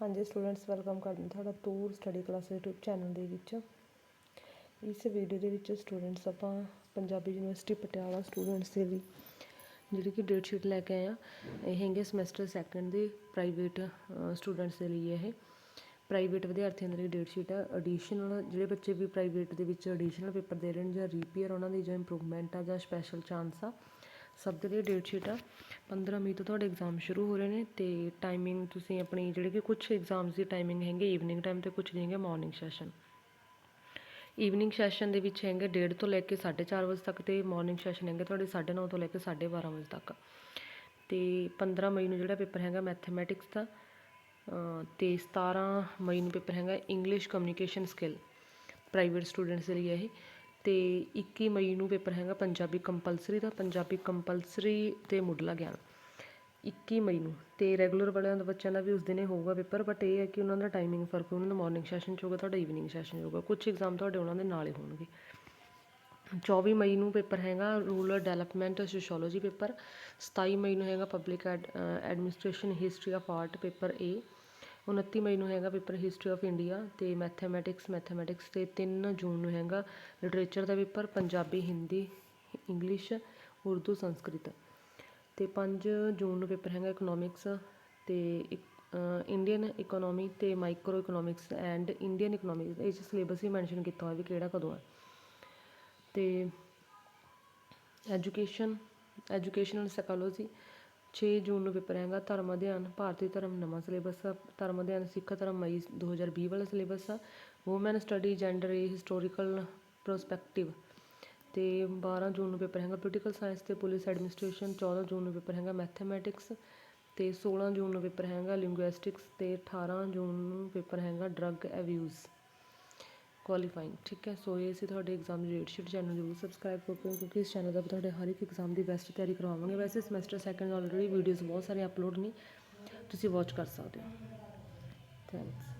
ਹਾਂਜੀ students welcome ਕਰਦੇ ਹਾਂ ਤੁਹਾਡਾ Toor study class YouTube channel ਦੇ ਵਿੱਚ। ਇਸ ਵੀਡੀਓ ਦੇ ਵਿੱਚ ਸਟੂਡੈਂਟਸ ਆਪਾਂ ਪੰਜਾਬੀ ਯੂਨੀਵਰਸਿਟੀ ਪਟਿਆਲਾ ਸਟੂਡੈਂਟਸ ਦੇ ਲਈ ਜਿਹੜੀ ਕਿ ਡੇਟ ਸ਼ੀਟ ਲੈ ਕੇ ਆਏ ਆ ਇਹ ਹੈਗੇ ਸਮੈਸਟਰ ਸੈਕੰਡ ਦੇ ਪ੍ਰਾਈਵੇਟ ਸਟੂਡੈਂਟਸ ਦੇ ਲਈ ਇਹ। ਪ੍ਰਾਈਵੇਟ ਵਿਦਿਆਰਥੀਆਂ ਦੇ ਲਈ ਡੇਟ ਸ਼ੀਟ ਹੈ ਐਡੀਸ਼ਨਲ ਜਿਹੜੇ ਬੱਚੇ ਵੀ ਪ੍ਰਾਈਵੇਟ ਦੇ ਵਿੱਚ ਐਡੀਸ਼ਨਲ ਪੇਪਰ ਦੇ ਰਹੇ ਨੇ ਜਾਂ ਰੀਪੀਅਰ ਉਹਨਾਂ ਦੀ ਜਾਂ ਇੰਪਰੂਵਮੈਂਟ ਆ ਜਾਂ ਸਪੈਸ਼ਲ ਚਾਂਸ ਆ ਸਭ ਦੇ ਲਈ ਡੇਟ ਸ਼ੀਟ ਆ। 15 ਮਈ ਤੋਂ ਤੁਹਾਡੇ ਐਗਜ਼ਾਮ ਸ਼ੁਰੂ ਹੋ ਰਹੇ ਨੇ ਤੇ ਟਾਈਮਿੰਗ ਤੁਸੀਂ ਆਪਣੀ ਜਿਹੜੇ ਕਿ ਕੁਝ ਐਗਜ਼ਾਮਸ ਦੀ ਟਾਈਮਿੰਗ ਹੈਗੇ ਈਵਨਿੰਗ ਟਾਈਮ ਤੇ ਕੁਝ ਦੀ ਹੈਗੇ ਮਾਰਨਿੰਗ ਸੈਸ਼ਨ ਈਵਨਿੰਗ ਸੈਸ਼ਨ ਦੇ ਵਿੱਚ ਹੈਗੇ 1:30 ਤੋਂ ਲੈ ਕੇ 4:30 ਵਜੇ ਤੱਕ ਤੇ ਮਾਰਨਿੰਗ ਸੈਸ਼ਨ ਹੈਗੇ ਤੁਹਾਡੇ 9:30 ਤੋਂ ਲੈ ਕੇ 12:30 ਵਜੇ ਤੱਕ। ਤੇ 15 ਮਈ ਨੂੰ ਜਿਹੜਾ ਪੇਪਰ ਹੈਗਾ ਮੈਥਮੈਟਿਕਸ ਦਾ ਅ, ਤੇ 17 ਮਈ ਨੂੰ ਪੇਪਰ ਹੈਗਾ English communication skill private students ਦੇ ਲਈ ਇਹ। ਅਤੇ ਇੱਕੀ ਮਈ ਨੂੰ ਪੇਪਰ ਹੈਗਾ ਪੰਜਾਬੀ ਕੰਪਲਸਰੀ ਦਾ, ਪੰਜਾਬੀ ਕੰਪਲਸਰੀ ਅਤੇ ਮੁੱਢਲਾ ਗਿਆਨ। 21 ਮਈ ਨੂੰ ਅਤੇ ਰੈਗੂਲਰ ਵਾਲਿਆਂ ਦਾ ਬੱਚਿਆਂ ਦਾ ਵੀ ਉਸ ਦਿਨ ਹੀ ਹੋਊਗਾ ਪੇਪਰ ਬਟ ਇਹ ਹੈ ਕਿ ਉਹਨਾਂ ਦਾ ਟਾਈਮਿੰਗ ਫ਼ਰਕ, ਉਹਨਾਂ ਦਾ ਮਾਰਨਿੰਗ ਸੈਸ਼ਨ 'ਚ ਹੋਊਗਾ, ਤੁਹਾਡਾ ਈਵਨਿੰਗ ਸੈਸ਼ਨ 'ਚ ਹੋਊਗਾ। ਕੁਝ ਐਗਜ਼ਾਮ ਤੁਹਾਡੇ ਉਹਨਾਂ ਦੇ ਨਾਲ ਹੀ ਹੋਣਗੇ। 24 ਮਈ ਨੂੰ ਪੇਪਰ ਹੈਗਾ ਰੂਰਲ ਡਿਵੈਲਪਮੈਂਟ ਸੋਸ਼ੀਓਲੋਜੀ ਪੇਪਰ। 27 ਮਈ ਨੂੰ ਹੈਗਾ public administration history of art paper ਏ 29 ਮਈ ਨੂੰ ਹੈਗਾ ਪੇਪਰ ਹਿਸਟਰੀ ਆਫ ਇੰਡੀਆ ਅਤੇ ਮੈਥਾਮੈਟਿਕਸ ਮੈਥਾਮੈਟਿਕਸ ਅਤੇ ਤਿੰਨ ਜੂਨ ਨੂੰ ਹੈਗਾ ਲਿਟਰੇਚਰ ਦਾ ਪੇਪਰ, ਪੰਜਾਬੀ, ਹਿੰਦੀ, ਇੰਗਲਿਸ਼, ਉਰਦੂ, ਸੰਸਕ੍ਰਿਤ। ਅਤੇ ਪੰਜ ਜੂਨ ਨੂੰ ਪੇਪਰ ਹੈਗਾ ਇਕਨੋਮਿਕਸ ਤੇ ਇੰਡੀਅਨ ਇਕਨੋਮੀ ਅਤੇ micro economics and Indian economics ਇਹ 'ਚ ਸਿਲੇਬਸ ਵੀ ਮੈਂਸ਼ਨ ਕੀਤਾ ਹੋਇਆ ਵੀ ਕਿਹੜਾ ਕਦੋਂ ਹੈ। ਅਤੇ ਐਜੂਕੇਸ਼ਨ ਐਜੂਕੇਸ਼ਨਲ ਸਾਈਕੋਲੋਜੀ ਛੇ ਜੂਨ ਨੂੰ ਪੇਪਰ ਹੈਗਾ ਧਰਮ ਅਧਿਐਨ, ਭਾਰਤੀ ਧਰਮ, ਨਵਾਂ ਸਿਲੇਬਸ ਆ ਧਰਮ ਅਧਿਐਨ, ਸਿੱਖ ਧਰਮ, ਮਈ 2020 ਵਾਲਾ ਸਿਲੇਬਸ ਆ woman study gender a historical prospective ਤੇ 12 ਜੂਨ ਨੂੰ ਪੇਪਰ ਹੈਗਾ ਪੋਲੀਟੀਕਲ ਸਾਇੰਸ ਤੇ ਪੁਲਿਸ ਐਡਮਿਨਿਸਟ੍ਰੇਸ਼ਨ 14 ਜੂਨ ਨੂੰ ਪੇਪਰ ਹੈਗਾ ਮੈਥਮੈਟਿਕਸ ਤੇ 16 ਜੂਨ ਨੂੰ ਪੇਪਰ ਹੈਗਾ ਲਿੰਗੁਇਸਟਿਕਸ ਤੇ 18 ਜੂਨ ਨੂੰ ਪੇਪਰ ਹੈਗਾ ਡਰੱਗ ਅਬਿਊਜ਼ ਕੁਆਲੀਫਾਈਂਗ ਠੀਕ ਹੈ? ਸੋ ਇਹ ਸੀ ਤੁਹਾਡੇ ਐਗਜ਼ਾਮ ਦੀ ਡੇਟ ਸ਼ੀਟ ਚੈਨਲ ਜ਼ਰੂਰ ਸਬਸਕ੍ਰਾਈਬ ਕਰੋ ਕਿਉਂਕਿ ਇਸ ਚੈਨਲ ਦਾ ਤੁਹਾਡੇ ਹਰ ਇੱਕ ਐਗਜ਼ਾਮ ਦੀ ਬੈਸਟ ਤਿਆਰੀ ਕਰਵਾਵਾਂਗੇ। ਵੈਸੇ ਸਮੈਸਟਰ ਸੈਕੰਡ ਆਲਰੇਡੀ ਵੀਡੀਓਜ਼ ਬਹੁਤ ਸਾਰੇ ਅਪਲੋਡ ਨੇ, ਤੁਸੀਂ ਵਾਚ ਕਰ ਸਕਦੇ ਹੋ। ਥੈਂਕਸ